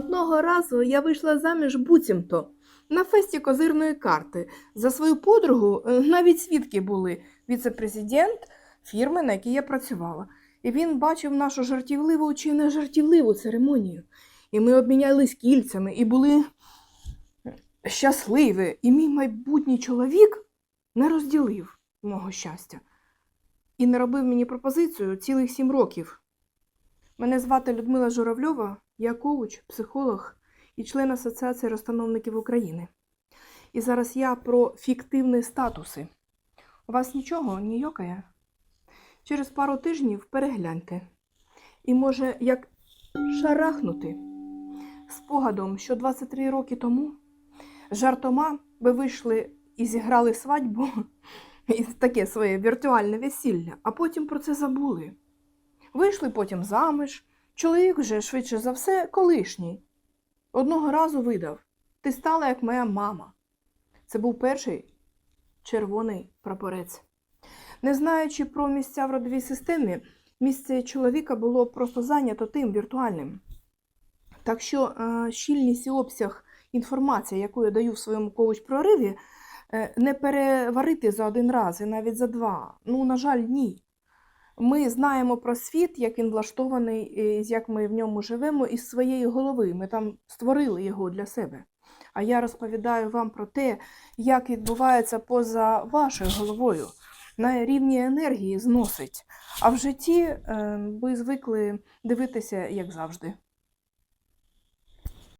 Одного разу я вийшла заміж буцімто на фесті козирної карти. За свою подругу е, навіть свідки були віце-президент фірми, на якій я працювала. І він бачив нашу жартівливу чи не жартівливу церемонію. І ми обмінялись кільцями і були щасливі. І мій майбутній чоловік не розділив мого щастя і не робив мені пропозицію цілих сім років. Мене звати Людмила Журавльова, я коуч, психолог і член Асоціації розстановників України. І зараз я про фіктивні статуси. У вас нічого не йокає? Через пару тижнів перегляньте. І може як шарахнути спогадом, що 23 роки тому жартома ви вийшли і зіграли свадьбу і таке своє віртуальне весілля, а потім про це забули. Вийшли потім заміж. Чоловік вже швидше за все колишній. Одного разу видав: Ти стала як моя мама. Це був перший червоний прапорець. Не знаючи про місця в родовій системі, місце чоловіка було просто зайнято тим віртуальним. Так що е, щільність і обсяг інформації, яку я даю в своєму коуч-прориві, е, не переварити за один раз і навіть за два. Ну, на жаль, ні. Ми знаємо про світ, як він влаштований, як ми в ньому живемо, із своєї голови. Ми там створили його для себе. А я розповідаю вам про те, як відбувається поза вашою головою. На рівні енергії зносить. А в житті е, ви звикли дивитися, як завжди.